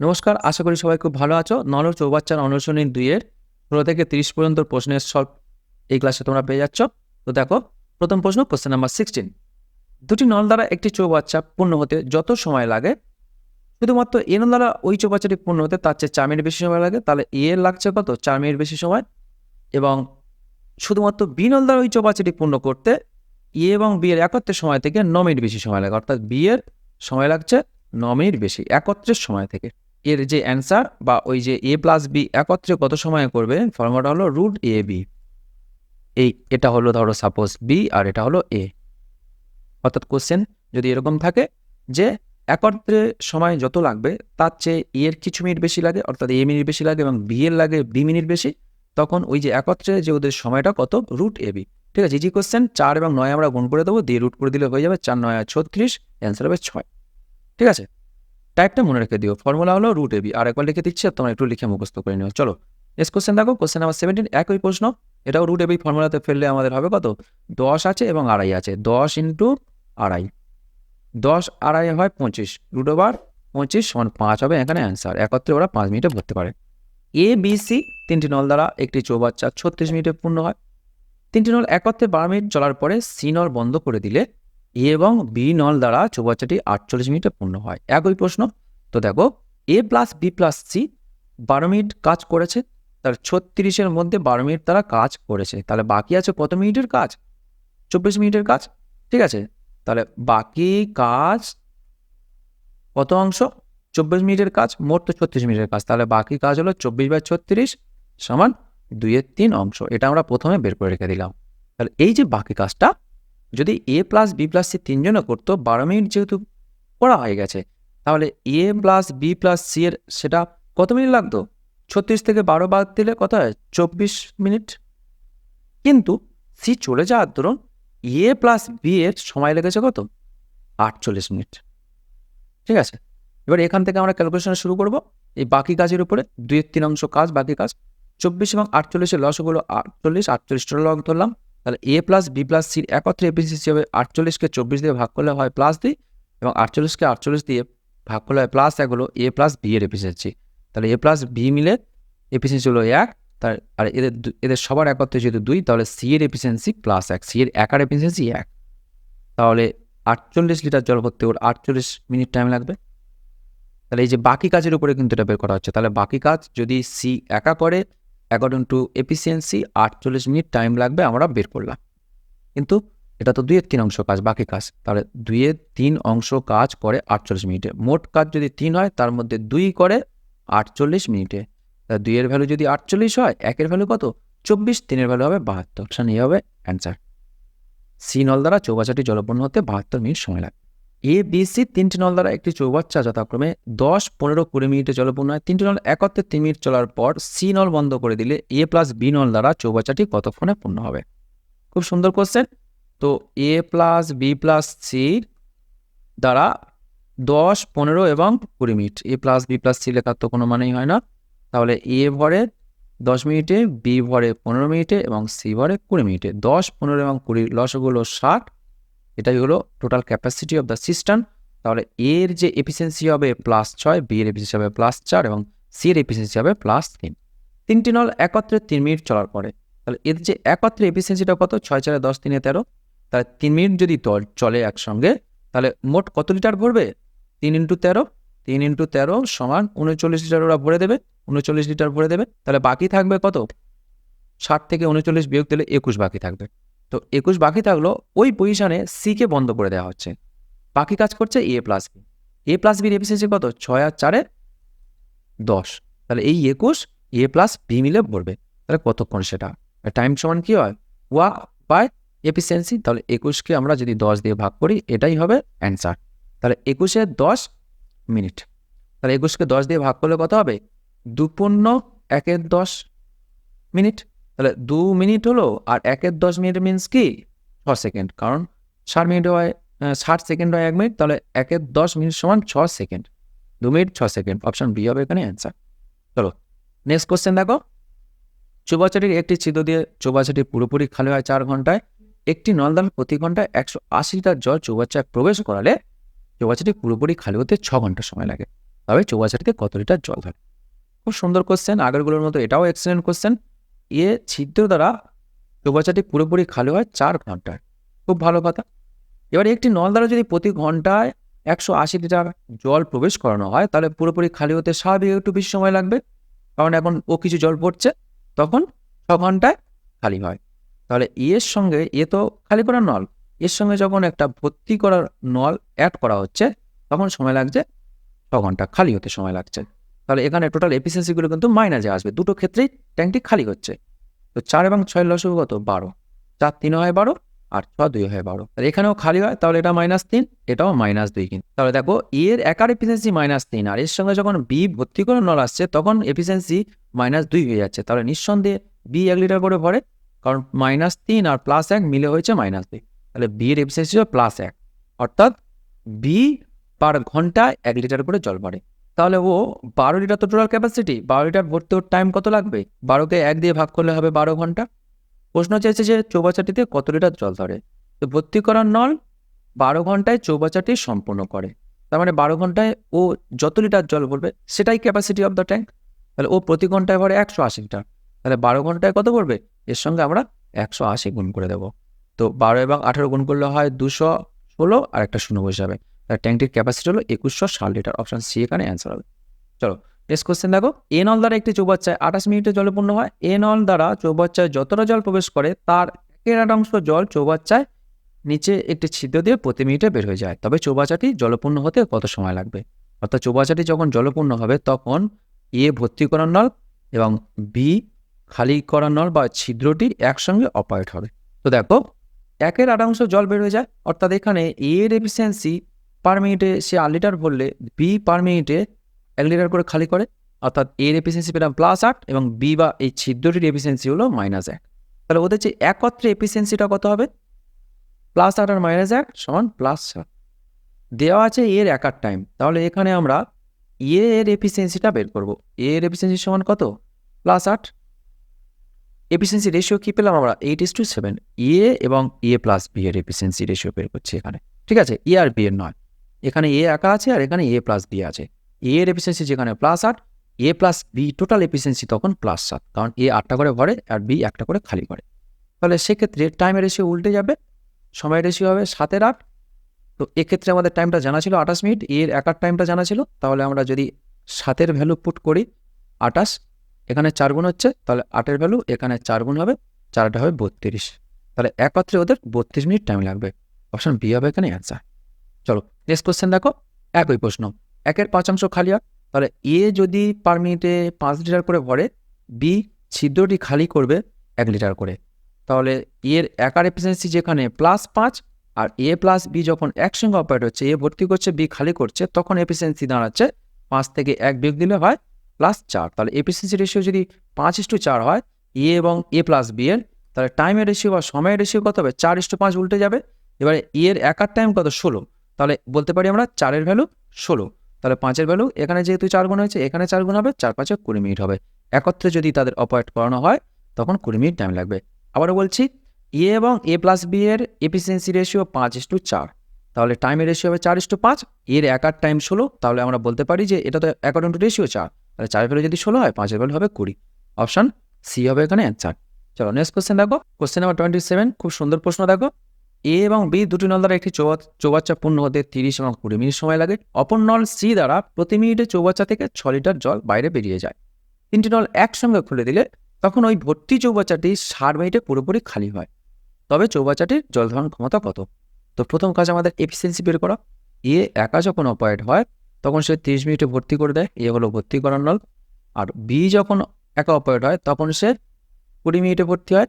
নমস্কার, আশা করি সবাই খুব ভালো আছো। নল চৌবাচ্চার অনুশীলনী দুইয়ের ষোলো থেকে তিরিশ পর্যন্ত প্রশ্নের সলভ এই ক্লাসে তোমরা পেয়ে যাচ্ছ। তো দেখো, প্রথম প্রশ্ন কোশ্চেন নাম্বার সিক্সটিন দুটি নল দ্বারা একটি চৌবাচ্চা পূর্ণ হতে যত সময় লাগে, শুধুমাত্র এ নল দ্বারা ওই চৌবাচ্চাটি পূর্ণ হতে তার চেয়ে চার মিনিট বেশি সময় লাগে, তাহলে এ এর লাগছে কত? চার মিনিট বেশি সময়। এবং শুধুমাত্র বি নল দ্বারা ওই চৌবাচ্চাটি পূর্ণ করতে এ এবং বি এর একত্রের সময় থেকে ন মিনিট বেশি সময় লাগে। অর্থাৎ বি এর সময় লাগছে ন মিনিট বেশি, একত্রের সময় থেকে। এর যে অ্যান্সার বা ওই যে এ প্লাস বি একত্রে কত সময় করবে? ফর্মুলাটা হলো রুট এ বি এই, এটা হলো ধরো সাপোজ বি আর এটা হলো এ অর্থাৎ কোশ্চেন যদি এরকম থাকে যে একত্রে সময় যত লাগবে, তার চেয়ে এর কিছু মিনিট বেশি লাগে, অর্থাৎ এ মিনিট বেশি লাগে এবং বি এর লাগে বি মিনিট বেশি, তখন ওই যে একত্রে যে ওদের সময়টা কত? রুট এ বি ঠিক আছে? জি কোশ্চেন চার এবং নয় আমরা গুণ করে দেবো, দিয়ে রুট করে দিলে হয়ে যাবে চার, নয় আর ছত্রিশ অ্যান্সার হবে ছয়। ঠিক আছে? টাইপটা মনে রেখে দিও। ফর্মুলা হলো রুট এবি আর একবার লিখে দিচ্ছি, তোমরা একটু লিখে মুখস্থ করে নিও। চলো নেক্সট কোশ্চেন দেখো। কোশ্চেন নাম্বার সেভেন্টিন একই প্রশ্ন। এটাও রুট এবি ফর্মুলাতে ফেললে আমাদের হবে কত? দশ আছে এবং আড়াই আছে। দশ ইন্টু আড়াই। দশ, আড়াই হয় পঁচিশ। রুট ওভার পঁচিশ সমান পাঁচ হবে এখানে অ্যান্সার একত্রে ওরা পাঁচ মিনিটে ভরতে পারে। এ বি সি তিনটি নল দ্বারা একটি চৌবাচ্চা ছত্রিশ মিনিটে পূর্ণ হয়। তিনটি নল একত্রে বারো মিনিট চলার পরে সি নল বন্ধ করে দিলে এ এবং বি নল দ্বারা চৌবাচ্চাটি আটচল্লিশ মিনিটে পূর্ণ হয়। একই প্রশ্ন। তো দেখো, A plus B plus C বারো মিনিট কাজ করেছে, তার ছত্রিশের মধ্যে বারো মিনিট তারা কাজ করেছে। তাহলে বাকি আছে কত মিনিটের কাজ? চব্বিশ মিনিটের কাজ। ঠিক আছে? তাহলে বাকি কাজ কত অংশ? চব্বিশ মিনিটের কাজ, মোট তো ছত্রিশ মিনিটের কাজ। তাহলে বাকি কাজ হলো চব্বিশ বাই ছত্রিশ সমান দুইয়ের তিন অংশ। এটা আমরা প্রথমে বের করে রেখে দিলাম। তাহলে এই যে বাকি কাজটা যদি A plus B plus C তিনজনে করতো, বারো মিনিট যেহেতু করা হয়ে গেছে, তাহলে A plus B plus C এর সেটা কত মিনিট লাগতো? ছত্রিশ থেকে বারো বাদ দিলে কত হয়? চব্বিশ মিনিট। কিন্তু সি চলে যাওয়ার দরুন এ প্লাস বি এর সময় লেগেছে কত? আটচল্লিশ মিনিট। ঠিক আছে? এবার এখান থেকে আমরা ক্যালকুলেশন শুরু করব। এই বাকি কাজের উপরে দুই তিন অংশ কাজ, বাকি কাজ। চব্বিশ এবং আটচল্লিশের লসগুলো আটচল্লিশ আটচল্লিশটা লগ ধরলাম। তাহলে এ প্লাস বি প্লাস সির একত্রে এফিসিয়েন্সি হবে। আটচল্লিশকে চব্বিশ দিয়ে ভাগ করলে হয় প্লাস দিই এবং আটচল্লিশকে আটচল্লিশ দিয়ে ভাগ করলে হয় প্লাস এক হলো এ প্লাস বি এর এফিসিয়েন্সি তাহলে এ প্লাস বি মিলে এফিসিয়েন্সি হলো এক। তার আর এদের এদের সবার একত্রে যেহেতু দুই, তাহলে সি এর এফিসিয়েন্সি প্লাস এক। সি এর একার এফিসিয়েন্সি এক। তাহলে আটচল্লিশ লিটার জল ভর্তি ওর আটচল্লিশ মিনিট টাইম লাগবে। তাহলে এই যে বাকি কাজের উপরে কিন্তু এটা বের করা হচ্ছে। তাহলে বাকি কাজ যদি সি একা করে অ্যাকর্ডিং টু এফিসিয়েন্সি আটচল্লিশ মিনিট টাইম লাগবে আমরা বের করলাম। কিন্তু এটা তো দুইয়ের তিন অংশ কাজ, বাকি কাজ। তাহলে দুইয়ের তিন অংশ কাজ করে আটচল্লিশ মিনিটে। মোট কাজ যদি তিন হয়, তার মধ্যে দুই করে আটচল্লিশ মিনিটে। দুইয়ের ভ্যালু যদি আটচল্লিশ হয়, একের ভ্যালু কত? চব্বিশ, তিনের ভ্যালু হবে বাহাত্তর। অপশান এই হবে অ্যান্সার সি নল দ্বারা চৌবাচ্চাটি জলপূর্ণ হতে বাহাত্তর মিনিট সময় লাগে এ বি সি তিনটি নল দ্বারা একটি চৌবাচ্চা যথাক্রমে দশ, পনেরো, কুড়ি মিনিটে জলপূর্ণ হয়। তিনটি নল একত্রে তিন মিনিট চলার পর সি নল বন্ধ করে দিলে এ প্লাস বি নল দ্বারা চৌবাচ্চাটি কতক্ষণে পূর্ণ হবে? খুব সুন্দর কোশ্চেন তো A plus B plus C দ্বারা দশ, পনেরো এবং কুড়ি minute. A plus B plus C লেখার তো কোনো মানেই হয় না। তাহলে এ ভরে দশ মিনিটে বি ভরে পনেরো মিনিটে এবং সি ভরে কুড়ি মিনিটে। দশ, পনেরো এবং কুড়ি লসগুলো ষাট এটাই হলো total capacity of the system তাহলে এর যে এফিসিয়েন্সি হবে প্লাস ছয় বি এর এফিসিয়েন্সি হবে প্লাস চার এবং সি এর এফিসিয়েন্সি হবে প্লাস তিন। তিনটি নল একত্রে তিন মিনিট চলার পরে, তাহলে এর যে একত্রে এফিসিয়েন্সিটা কত? ছয় চারে দশ, তিনে তেরো। তাহলে তিন মিনিট যদি চলে একসঙ্গে, তাহলে মোট কত লিটার ভরবে? তিন ইন্টু তেরো, তিন ইন্টু তেরো সমান উনচল্লিশ লিটার ওরা ভরে দেবে, উনচল্লিশ লিটার ভরে দেবে। তাহলে বাকি থাকবে কত? ষাট থেকে উনচল্লিশ বিয়োগ দিলে একুশ বাকি থাকবে। তো একুশ বাকি থাকল, ওই পজিশনে সিকে বন্ধ করে দেওয়া হচ্ছে। বাকি কাজ করছে A plus B A plus বির এফিসিয়েন্সি কত? ছয় আর চারে দশ। তাহলে এই একুশ এ প্লাস বি মিলে ভরবে। তাহলে কতক্ষণ সেটা? টাইম সমান কি হয়? ওয়া বাই এফিসিয়েন্সি তাহলে একুশকে আমরা যদি দশ দিয়ে ভাগ করি, এটাই হবে অ্যান্সার তাহলে একুশে দশ মিনিট তাহলে একুশকে দশ দিয়ে ভাগ করলে কত হবে? দুপূর্ণ একের দশ মিনিট তাহলে দু মিনিট হলো আর একের দশ মিনিট মিনস কি? ছ সেকেন্ড কারণ ষাট মিনিট হয় ষাট সেকেন্ড হয় এক মিনিট, তাহলে একের দশ মিনিট সমান ছ সেকেন্ড দু মিনিট, ছ সেকেন্ড অপশন বি হবে এখানে অ্যান্সার চলো নেক্সট কোশ্চেন দেখো। চৌবাচ্চাটির একটি ছিদ্র দিয়ে চৌবাচ্চাটি পুরোপুরি খালি হয় চার ঘন্টায়। একটি নলদাল প্রতি ঘন্টায় একশো আশি লিটার জল চৌবাচ্চায় প্রবেশ করালে চৌবাচ্চাটি পুরোপুরি খালি হতে ছ ঘণ্টা সময় লাগে। তবে চৌবাচ্চাটিতে কত লিটার জল ধরে খুব সুন্দর কোশ্চেন আগেরগুলোর মতো এটাও এক্সেলেন্ট কোশ্চেন এ ছিদ্র দ্বারা চৌবাচ্চাটি পুরোপুরি খালি হয় চার ঘন্টায়। খুব ভালো কথা। এবার একটি নল দ্বারা যদি প্রতি ঘন্টায় একশো আশি লিটার জল প্রবেশ করানো হয়, তাহলে পুরোপুরি খালি হতে স্বাভাবিক একটু বেশি সময় লাগবে। কারণ এখন ও কিছু জল পড়ছে, তখন ছ ঘন্টায় খালি হয়। তাহলে এর সঙ্গে, এ তো খালি করার নল, এর সঙ্গে যখন একটা ভর্তি করার নল অ্যাড করা হচ্ছে, তখন সময় লাগছে ছ ঘণ্টা, খালি হতে সময় লাগছে। তাহলে এখানে টোটাল এফিসিয়েন্সিগুলো কিন্তু মাইনাসে আসবে। দুটো ক্ষেত্রেই ট্যাঙ্কটি খালি হচ্ছে তো চার এবং ছয় লসগু কত? বারো। চার তিন হয় বারো আর ছ দুই হয় বারো। আর এখানেও খালি হয়, তাহলে এটা মাইনাস তিন, এটাও মাইনাস দুই কিন্তু। তাহলে দেখো, এর একার এফিসিয়েন্সি মাইনাস তিন, আর এর সঙ্গে যখন বি ভর্তি করে নল আসছে, তখন এফিসিয়েন্সি মাইনাস দুই হয়ে যাচ্ছে। তাহলে নিঃসন্দেহে বি এক লিটার করে ভরে, কারণ মাইনাস তিন আর প্লাস এক মিলে হয়েছে মাইনাস দুই। তাহলে বি এর এফিসিয়েন্সি হচ্ছে প্লাস এক। অর্থাৎ বি পার ঘন্টায় এক লিটার করে জল ভরে। তাহলে ও বারো লিটার তো টোটাল ক্যাপাসিটি বারো লিটার ভর্তি ওর টাইম কত লাগবে? বারোকে এক দিয়ে ভাগ করলে হবে বারো ঘণ্টা। প্রশ্ন চেয়েছে যে চৌবাচ্চাটিতে কত লিটার জল ধরে? তো ভর্তি করার নল বারো ঘন্টায় চৌবাচ্চাটি সম্পূর্ণ করে। তার মানে বারো ঘন্টায় ও যত লিটার জল ভরবে, সেটাই ক্যাপাসিটি অফ দ্য ট্যাঙ্ক তাহলে ও প্রতি ঘন্টায় ভরে একশো আশি লিটার। তাহলে বারো ঘন্টায় কত পড়বে এর সঙ্গে আমরা একশো আশি গুণ করে দেবো। তো বারো এবং আঠেরো গুণ করলে হয় দুশো ষোলো আর একটা শূন্য বসে যাবে। ট্যাঙ্কটির ক্যাপাসিটি হলো একুশশো ষাট লিটার অপশন সি এখানে অ্যান্সার হবে। চলো নেক্সট কোশ্চেন দেখো। এ নল দ্বারা একটি চৌবাচ্চায় আঠাশ মিনিটে জলে পূর্ণ হয়। এ নল দ্বারা চৌবাচ্চায় যতটা জল প্রবেশ করে, তার একের আট অংশ জল চৌবাচ্চায় নিচে একটি ছিদ্র দিয়ে প্রতি মিনিটে বের হয়ে যায়। তবে চৌবাচ্চাটি জলপূর্ণ হতে কত সময় লাগবে? অর্থাৎ চৌবাচ্চাটি যখন জলপূর্ণ হবে, তখন এ ভর্তি করার নল এবং বি খালি করার নল বা ছিদ্রটি একসঙ্গে অপারেট হবে। তো দেখো, একের আট অংশ জল বের হয়ে যায়। অর্থাৎ এখানে এর এফিসিয়েন্সি পার মিনিটে সে আট লিটার ভরলে বি পার মিনিটে এক লিটার করে খালি করে, অর্থাৎ এর এফিসিয়েন্সি পেলাম প্লাস আট এবং বি বা এই ছিদ্রটির এফিসিয়েন্সি হলো মাইনাস এক। তাহলে ওদের যে একত্রে এফিসিয়েন্সিটা কত হবে? প্লাস আট আর মাইনাস এক সমান প্লাস সাত। দেওয়া আছে এর এক একার টাইম তাহলে এখানে আমরা এ এর এফিসিয়েন্সিটা বের করব। এ এর এফিসিয়েন্সি সমান কত? প্লাস আট। এফিসিয়েন্সি রেশিও কী পেলাম আমরা? Eight is to seven A এবং এ প্লাস বি এর এফিসিয়েন্সি রেশিও বের করছি এখানে। ঠিক আছে? এ আর বি এর নয়। এখানে এ একা আছে আর এখানে এ প্লাস বি আছে। এ এর এফিসিয়েন্সি যেখানে প্লাস আট A plus B total efficiency তখন প্লাস সাত। কারণ এ আটটা করে ভরে আর বি একটা করে খালি করে। তাহলে সেক্ষেত্রে টাইমের রেশিও উল্টে যাবে, সময়ের রেশিও হবে সাতের আট। তো এক্ষেত্রে আমাদের টাইমটা জানা ছিল আঠাশ মিনিট এর একার টাইমটা জানা ছিল। তাহলে আমরা যদি সাতের ভ্যালু পুট করি, আঠাশ, এখানে চার গুণ হচ্ছে, তাহলে আটের ভ্যালু এখানে চার গুণ হবে, চারটা হবে বত্রিশ। তাহলে একত্রে ওদের বত্রিশ মিনিট টাইম লাগবে। অপশন বি হবে এখানে অ্যান্সার চলো নেক্সট কোশ্চেন দেখো। একই প্রশ্ন। একের পাঁচাংশ খালি হয়, তাহলে এ যদি পার মিনিটে পাঁচ লিটার করে ভরে বি ছিদ্রটি খালি করবে এক লিটার করে। তাহলে এর একার এফিসিয়েন্সি যেখানে প্লাস পাঁচ, আর এ প্লাস বি যখন একসঙ্গে অপারেট হচ্ছে এ ভর্তি করছে বি খালি করছে, তখন এফিসিয়েন্সি দাঁড়াচ্ছে পাঁচ থেকে এক বিয়োগ দিলে হয় প্লাস চার। তাহলে এফিসিয়েন্সি রেশিও যদি পাঁচ ইস্টু চার হয় এ এবং এ প্লাস বি এর, তাহলে টাইমের রেশিও বা সময়ের রেশিও কত হবে? চার ইস্টু পাঁচ উল্টে যাবে। এবারে এর একার টাইম কত? ষোলো। তাহলে বলতে পারি আমরা চারের ভ্যালু ষোলো। তাহলে পাঁচের ভ্যালু এখানে যেহেতু চার গুণ হয়েছে, এখানে চার গুণ হবে, চার পাঁচে কুড়ি মিনিট হবে। একত্রে যদি তাদের অপারেট করানো হয়, তখন কুড়ি মিনিট টাইম লাগবে। আবারও বলছি এ এবং এ প্লাস বি এর এফিসিয়েন্সি রেশিও পাঁচ ইস টু চার। তাহলে টাইমের রেশিও হবে চার ইস টু পাঁচ, এর এক একার টাইম ষোলো, তাহলে আমরা বলতে পারি যে এটা তো অ্যাকর্ডিং টু রেশিও চার। তাহলে চারের ভ্যালু যদি ষোলো হয়, পাঁচের ভ্যালু হবে কুড়ি। অপশন সি হবে এখানে অ্যান্সার চলো নেক্সট কোশ্চেন দেখো। কোশ্চেন নাম্বার টোয়েন্টি সেভেন খুব সুন্দর প্রশ্ন দেখো। এ এবং বি দুটি নল দ্বারা একটি চৌবা চৌবাচ্চা পূর্ণ হতে তিরিশ এবং কুড়ি মিনিট সময় লাগে। অপর নল সি দ্বারা প্রতি মিনিটে চৌবাচ্চা থেকে ছ লিটার জল বাইরে বেরিয়ে যায়। তিনটি নল একসঙ্গে খুলে দিলে তখন ওই ভর্তি চৌবাচ্চাটি ষাট মিনিটে পুরোপুরি খালি হয়। তবে চৌবাচ্চাটির জল ধারণ ক্ষমতা কত? তো প্রথম কাজ আমাদের এফিসিয়েন্সি বের করা। এ একা যখন অপারেট হয়, তখন সে তিরিশ মিনিটে ভর্তি করে দেয়। এ হলো ভর্তি করার নল। আর বি যখন একা অপারেট হয়, তখন সে কুড়ি মিনিটে ভর্তি হয়।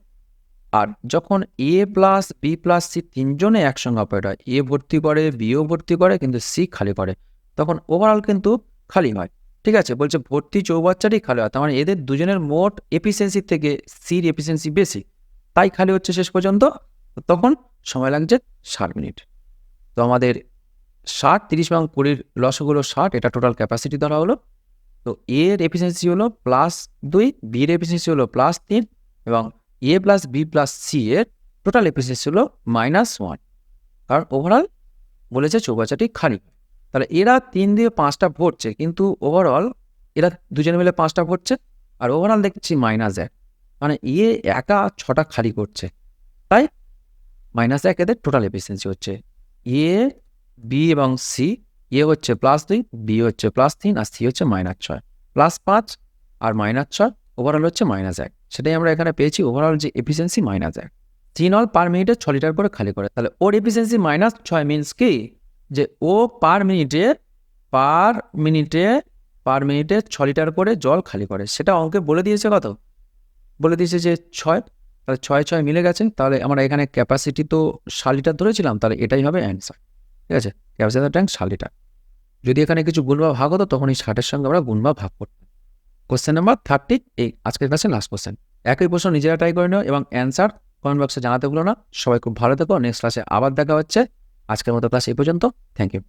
আর যখন A plus B plus C তিনজনে একসঙ্গে অপারেট হয় এ ভর্তি করে বিও ভর্তি করে, কিন্তু সি খালি করে, তখন ওভারঅল কিন্তু খালি হয়, ঠিক আছে? বলছে ভর্তি চৌবাচ্চাটি খালি হয়, তার মানে এদের দুজনের মোট এফিসিয়েন্সি থেকে সির এফিসিয়েন্সি বেশি, তাই খালি হচ্ছে শেষ পর্যন্ত, তখন সময় লাগছে ষাট মিনিট। তো আমাদের ষাট, তিরিশ এবং কুড়ির লসগুলো ষাট, এটা টোটাল ক্যাপাসিটি ধরা হলো, তো এর এফিসিয়েন্সি হলো প্লাস দুই বির এফিসিয়েন্সি হলো প্লাস তিন, এবং A plus B plus C এর টোটাল এফিসিয়েন্সি হলো মাইনাস ওয়ান কারণ ওভারঅল বলেছে চৌবাচ্চাটি খালি। তাহলে এরা তিন দিয়ে পাঁচটা ভরছে, কিন্তু ওভারঅল এরা দুজনে মিলে পাঁচটা ভরছে, আর ওভারঅল দেখছি মাইনাস এক। মানে এ একা ছটা খালি করছে। তাই মাইনাস এক এদের টোটাল এফিসিয়েন্সি হচ্ছে। এ বি এবং সি এ হচ্ছে প্লাস দুই বি হচ্ছে প্লাস তিন, আর সি হচ্ছে মাইনাস ছয়। প্লাস পাঁচ আর মাইনাস ছয় ওভারঅল হচ্ছে মাইনাস এক। সেটাই আমরা এখানে পেয়েছি ওভারঅল যে এফিসিয়েন্সি মাইনাস এক। তিন অল পার মিনিটে ছ লিটার করে খালি করে। তাহলে ওর এফিসিয়েন্সি মাইনাস ছয় মিনস কি? যে ও পার মিনিটে পার মিনিটে পার মিনিটে ছ লিটার করে জল খালি করে। সেটা অঙ্কে বলে দিয়েছে কত? বলে দিয়েছে যে ছয়। তাহলে ছয় ছয় মিলে গেছে। তাহলে আমরা এখানে ক্যাপাসিটি তো ষাট লিটার ধরেছিলাম, তাহলে এটাই হবে অ্যান্সার ঠিক আছে? ক্যাপাসিটি ট্যাঙ্ক ষাট লিটার যদি এখানে কিছু গুণ বা ভাগ হতো তখন এই ষাটের সঙ্গে আমরা গুণ বা ভাগ করতাম। কোশ্চেন নাম্বার থার্টি এই আজকের কাছে লাস্ট কোশ্চেন একই প্রশ্ন নিজেরা ট্রাই করে নিও এবং অ্যান্সার কমেন্ট বক্সে জানাতে ভুলো না। সবাই খুব ভালো থেকো। নেক্সট ক্লাসে আবার দেখা হচ্ছে। আজকের মতো ক্লাস এই পর্যন্ত। Thank you